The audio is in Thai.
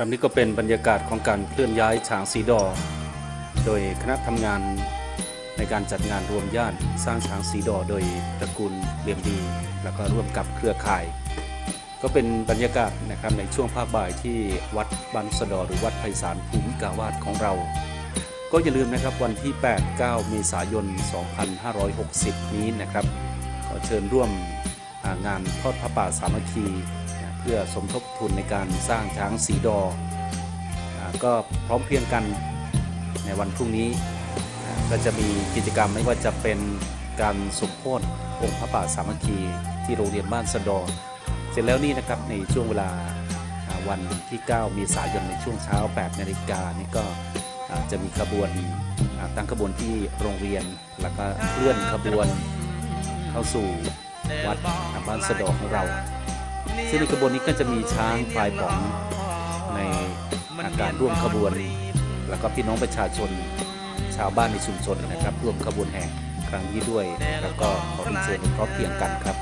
ครับนี่ก็เป็นบรรยากาศของการเคลื่อนย้ายช้างสีดอ โดยคณะทำงานในการจัดงานรวมญาติสร้างช้างสีดอโดยตระกูลเลียมดี แล้วก็ร่วมกับเครือข่าย ก็เป็นบรรยากาศนะครับในช่วงภาคบ่ายที่วัดบันสะดอหรือวัดไพศาลภูมิกาวาสของเรา ก็อย่าลืมนะครับวันที่ 8 9 เมษายน 2560 นี้นะครับขอเชิญร่วมงานทอดพระป่าสามัคคี เพื่อสมทบทุนในการสร้างช้างสีดออก็พร้อมเพรียงกันในวันพรุ่งนี้ก็จะมีกิจกรรมไม่ว่าจะเป็นการสมโพธิองค์พระป่าสามัคคีที่โรงเรียนบ้านสะดอ เสร็จแล้วนี่นะครับในช่วงเวลาวันที่9เมษายนในช่วงเช้า 8 นาฬิกานี่ก็จะมีขบวนตั้งขบวนที่โรงเรียน แล้วก็เลื่อนขบวนเข้าสู่วัดบ้านสะดอกของเรา ซึ่งในขบวนนี้ก็จะมีช้างพลายป๋องในอาการร่วมขบวน แล้วก็พี่น้องประชาชนชาวบ้านในชุมชนนะครับ ร่วมขบวนแห่ครั้งนี้ด้วย แล้วก็ขอเรียนเชิญพร้อมเพียงกันครับ